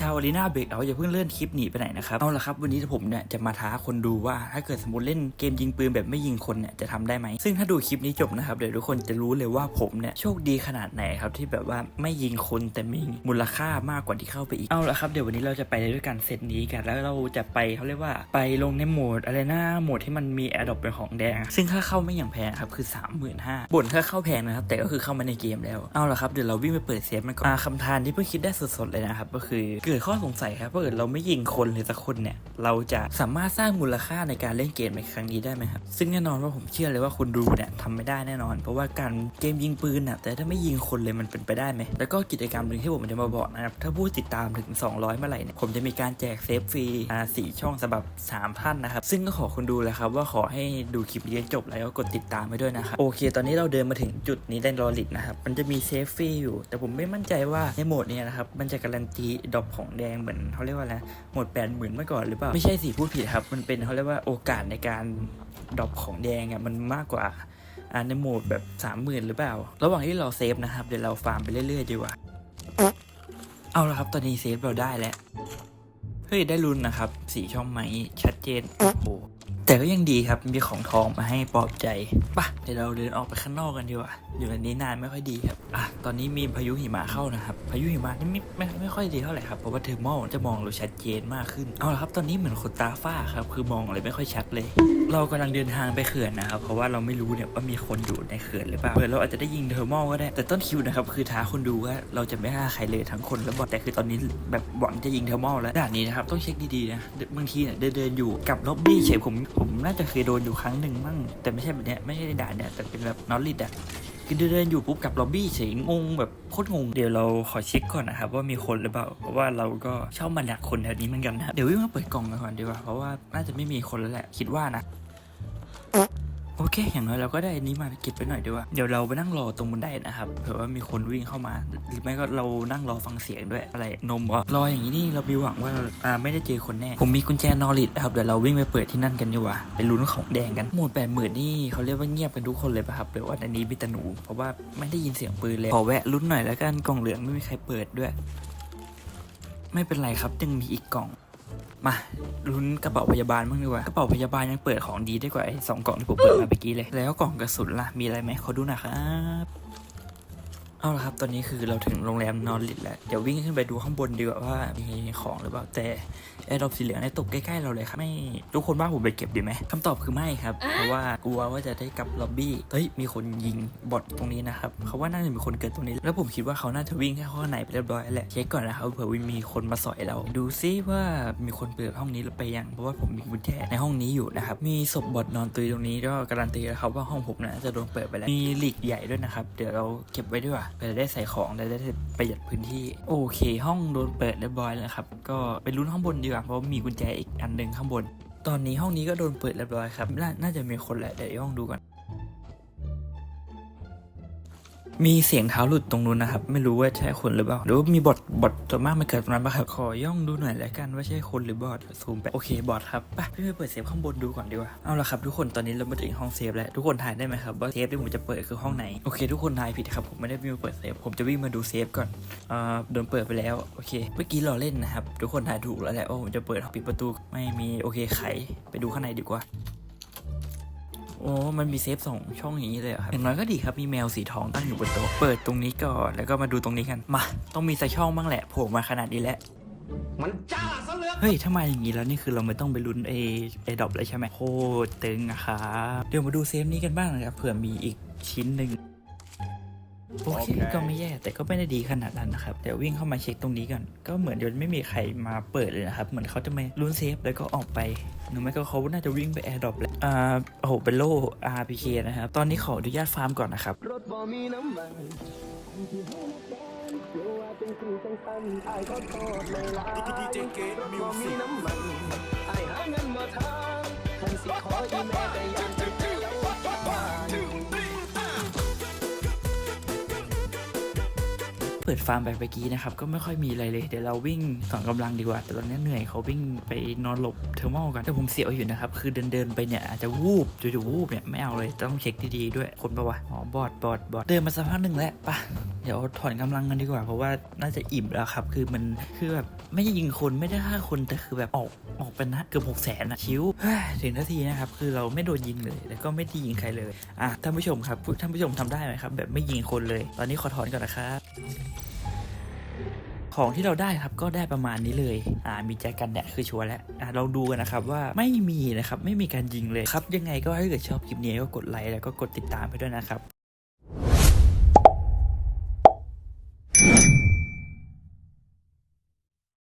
ชาวอารีนาเบรกเอาอย่าเพิ่งเลื่อนคลิปหนีไปไหนนะครับ เอาละครับวันนี้ผมเนี่ยจะมาท้าคนดูว่าถ้าเกิดสมมติเล่นเกมยิงปืนแบบไม่ยิงคนเนี่ยจะทำได้ไหม ซึ่งถ้าดูคลิปนี้จบนะครับเดี๋ยวทุกคนจะรู้เลยว่าผมเนี่ยโชคดีขนาดไหนครับที่แบบว่าไม่ยิงคนแต่มีมูลค่ามากกว่าที่เข้าไปอีก เอาละครับเดี๋ยววันนี้เราจะไปด้วยกันเซตนี้กัน แล้วเราจะไปเขาเรียกว่าไปลงในโหมดอะไรนะโหมดที่มันมีแอร์ดรอปเป็นของแดง ซึ่งค่าเข้าไม่อย่างแพงครับคือ 35,000บ่นค่าเข้าแพงนะครับแต่ก็คือเข้ามาในเกมแล้วเอาละครับเดี๋ยวเราวิ่งไปเปิดเซฟมันก่อนอาคำทานที่เพิ่งคิดได้สดๆเลยนะครับก็คือกิดข้อสงสัยครับว่าเกิดเราไม่ยิงคนเลยสักคนเนี่ย เราจะสามารถสร้างมูลค่าในการเล่นเกมในครั้งนี้ได้ไหมครับ ซึ่งแน่นอนว่าผมเชื่อเลยว่าคุณดูเนี่ยทำไม่ได้แน่นอน เพราะว่าการเกมยิงปืนน่ะแต่ถ้าไม่ยิงคนเลยมันเป็นไปได้ไหม แล้วก็กิจกรรมหนึ่งที่ผมจะมาบอกนะครับ ถ้าผู้ติดตามถึง 200 เมื่อไหร่เนี่ยผมจะมีการแจกเซฟฟรีอ่าสี่ช่องสำหรับ 3 ท่านนะครับ ซึ่งก็ขอคุณดูแหละครับว่าขอให้ดูคลิปนี้จบแล้วก็กดติดตามไปด้วยนะครับโอเค ตอนนี้เราเดินมาถึงจุดนี้ได้รอลิดนะครับมันจะมีเซฟฟรีอยู่ แต่ผมไม่มั่นใจว่าในโหมดนี้นะครับมันจะการันตีดรอปของแดงเหมือนเขาเรียกว่าอะไรโหมดแปดหมื่นเมื่อก่อนหรือเปล่าไม่ใช่สิพูดผิดครับ มันเป็นเขาเรียกว่าโอกาสในการดรอปของแดงอะมันมากกว่าอ่าในโหมดแบบสามหมื่นหรือเปล่า ระหว่างที่เราเซฟนะครับเดี๋ยวเราฟาร์มไปเรื่อยๆดีกว่าเอาละครับตอนนี้เซฟเราได้แล้วเฮ้ยได้ลุ้นนะครับสีช่องไหมชัดเจนโอ้โห แต่ก็ยังดีครับมีของทองมาให้ปลอบใจปะเดี๋ยวเราเดินออกไปข้างนอกกันดีกว่าอยู่ในนี้นานไม่ค่อยดีครับอะตอนนี้มีพายุหิมะเข้านะครับพายุหิมะนี่ไม่ไม่ไม่ค่อยดีเท่าไหร่ครับเพราะว่าเทอร์โมจะมองเราชัดเจนมากขึ้นเอาละครับตอนนี้เหมือนคนตาฝ้าครับคือมองอะไรไม่ค่อยชัดเลย เรากำลังเดินทางไปเขื่อนนะครับเพราะว่าเราไม่รู้เนี่ยว่ามีคนอยู่ในเขื่อนหรือเปล่าเผื่อเราอาจจะได้ยิงเทอร์โมก็ได้แต่ต้นคิวนะครับคือท้าคนดูว่าเราจะไม่ฆ่าใครเลยทั้งคนและบอทแต่คือตอนนี้แบบหวังจะยิงเทอร์โมแล้วด่านนี้นะครับต้องเช็คดีๆนะบางทีเนี่ยเดินๆอยู่กับล็อบบี้เฉยผมผมน่าจะเคยโดนอยู่ครั้งหนึ่งมั่งแต่ไม่ใช่แบบเนี้ยไม่ใช่ในด่านเนี่ยแต่เป็นแบบนอตลิดอะคือเดินเดินอยู่ปุ๊บกับล็อบบี้เฉยงงแบบโคตรงงเดี๋ยวเราขอเช็คก่อนนะครับว่ามีคนหรือเปล่าเพราะว่าเราก็ชอบมาดักคนแถวนี้เหมือนกันนะเดี๋ยววิ่งมาเปิดกล่องกันก่อนดีกว่าเพราะว่าน่าจะไม่มีคนแล้วแหละคิดว่านะ โอเค อย่างน้อยเราก็ได้อันนี้มาเก็บไปหน่อยดีกว่าเดี๋ยวเราไปนั่งรอตรงบันไดนะครับเผื่อว่ามีคนวิ่งเข้ามา หรือไม่ก็เรานั่งรอฟังเสียงด้วยอะไรนมวะรออย่างนี้นี่เรามีหวังว่าอ่าไม่ได้เจอคนแน่ ผมมีกุญแจนอริดนะครับเดี๋ยวเราวิ่งไปเปิดที่นั่นกันดีกว่าไปลุ้นของแดงกันหมดแปดหมื่นนี่เขาเรียกว่าเงียบกันทุกคนเลยป่ะครับหรือว่าอันนี้มีแต่หนู เพราะว่าไม่ได้ยินเสียงปืนเลยขอแวะลุ้นหน่อยแล้วกันกล่องเหลืองไม่มีใครเปิดด้วย ไม่เป็นไรครับยังมีอีกกล่อง มาลุ้นกระเป๋าพยาบาลบ้างดีกว่ากระเป๋าพยาบาลยังเปิดของดีได้กว่าไอ้สองกล่องที่ผมเปิดมาเมื่อกี้เลย แล้วกล่องกระสุนล่ะมีอะไรไหมขอดูหน่อยครับ เอาละครับ ตอนนี้คือเราถึงโรงแรมนอนลิดแล้ว เดี๋ยววิ่งขึ้นไปดูข้างบนดีกว่าว่ามีของหรือเปล่า แต่แอร์ดรอปสีเหลืองเนี่ยตกใกล้ๆเราเลยครับ ไม่ทุกคนว่าผมไปเก็บดีไหมคำตอบคือไม่ครับ เพราะว่ากลัวว่าจะได้กลับล็อบบี้ เฮ้ย มีคนยิงบอทตรงนี้นะครับ เขาว่าน่าจะมีคนเกิดตรงนี้ แล้วผมคิดว่าเขาน่าจะวิ่งแค่ข้างในไปเรียบร้อยแล้วแหละ เช็คก่อนนะครับเผื่อมีคนมาสอยเรา ดูซิว่ามีคนเปิดห้องนี้หรือไปยัง เพราะว่าผมมีกุญแจในห้องนี้อยู่นะครับ มีศพบอทนอนตุยตรงนี้ก็การันตีแล้วครับว่าห้องผมนะจะโดนเปิดไปแล้ว มีหลีกใหญ่ด้วยนะครับ เดี๋ยวเราเก็บไว้ด้วยเราจะได้ใส่ของและได้ประหยัดพื้นที่ โอเค ห้องโดนเปิดเรียบร้อยแล้วครับ ก็ไปลุ้นข้างบนดีกว่าเพราะมีกุญแจอีกอันหนึ่งข้างบน ตอนนี้ห้องนี้ก็โดนเปิดเรียบร้อยครับนน่าจะมีคนแหละเดี๋ยวย่องดูก่อน มีเสียงเท้าหลุดตรงนู้นนะครับ ไม่รู้ว่าใช่คนหรือเปล่าหรือว่ามีบอทบอทตัวมากมันเกิดตรงนั้นปะครับขอย่องดูหน่อยแล้วกันว่าใช่คนหรือบอทซูมไปโอเคบอทครับไปพี่ไปเปิดเซฟข้างบนดูก่อนดีกว่าเอาละครับทุกคนตอนนี้เรามาถึงห้องเซฟแล้วทุกคนถ่ายได้ไหมครับว่าเซฟที่ผมจะเปิดคือห้องไหนโอเค ทุกคนทายผิดครับผมไม่ได้วิ่งมาเปิดเซฟผมจะวิ่งมาดูเซฟก่อนอ่าโดนเปิดไปแล้วโอเค เมื่อกี้เราเล่นนะครับทุกคนถ่ายถูกแล้วแหละว่าผมจะเปิดปิดประตูไม่มีโอเคไขไปดูข้างในดีกว่า โอ้ มันมีเซฟสองช่องอย่างนี้เลยเหรอครับอย่างน้อยก็ดีครับ มีแมวสีทองตั้งอยู่บนโต๊ะ เปิดตรงนี้ก่อน แล้วก็มาดูตรงนี้กัน มา ต้องมีสักช่องบ้างแหละ โผล่มาขนาดนี้แล้ว มันจ้าซะเหลือเฮ้ย ถ้ามาอย่างนี้แล้วนี่คือเราไม่ต้องไปลุ้นเอเอดอปเลยใช่ไหมโคตรตึงอะครับ เดี๋ยวมาดูเซฟนี้กันบ้างนะครับ เผื่อมีอีกชิ้นหนึ่ง โอเค ก็ไม่แย่แต่ก็ไม่ได้ดีขนาดนั้นนะครับเดี๋ยววิ่งเข้ามาเช็คตรงนี้กันก็เหมือนเดี๋ยวไม่มีใครมาเปิดเลยนะครับ เหมือนเขาจะไม่ลุ้นเซฟแล้วก็ออกไปหรือไม่ก็เขาน่าจะวิ่งไปแอร์ดรอปแหละอ่าโอ้โหเป็นโล่ RPK นะครับ ตอนนี้ขออนุญาตฟาร์มก่อนนะครับรถบ่มีน้ำมันกลัวเป็นครูจังสันไอ้ก็โทษเลยล่ะดีเจเกตมิวสิกน้ำมันไอ้หาเงินมาทางคันสิขออีแม่แต่ยัน ปิปิดฟาร์มไปเมื่อกี้นะครับ ก็ไม่ค่อยมีอะไรเลย เดี๋ยวเราวิ่งสองกำลังดีกว่า แต่ตอนนี้เหนื่อยเขาวิ่งไปนอนหลบเทอร์โมกันแต่ผมเสียวอยู่นะครับ คือเดินเดินไปเนี่ยอาจจะวูบจู่ๆวูบเนี่ยไม่เอาเลยต้องเช็คดีๆด้วยคนปะวะอ๋อบอดบอดบอดเดินมาสักพักหนึ่งแล้วปะเดี๋ยวถอนกำลังกันดีกว่า เพราะว่าน่าจะอิ่มแล้วครับ คือมันคือแบบไม่ได้ยิงคนไม่ได้ฆ่าคนแต่คือแบบออกออกเป็นนัดเกือบหกแสนอะชิวถึงนาทีนะครับคือเราไม่โดนยิงเลย แล้วก็ไม่ได้ยิงใครเลยอะท่านผู้ชมครับท่านผู้ชมทำได้ไหมครับแบบไม่ยิงคนเลย ตอนนี้ขอถอนก่อนนะครับ ของที่เราได้ครับก็ได้ประมาณนี้เลยอ่ามีแจ็คกันแดดคือชัวร์แล้วอ่าเราดูกันนะครับว่าไม่มีนะครับไม่มีการยิงเลยครับยังไงก็ถ้าเกิดชอบคลิปนี้ก็กดไลค์แล้วก็กดติดตามไปด้วยนะครับ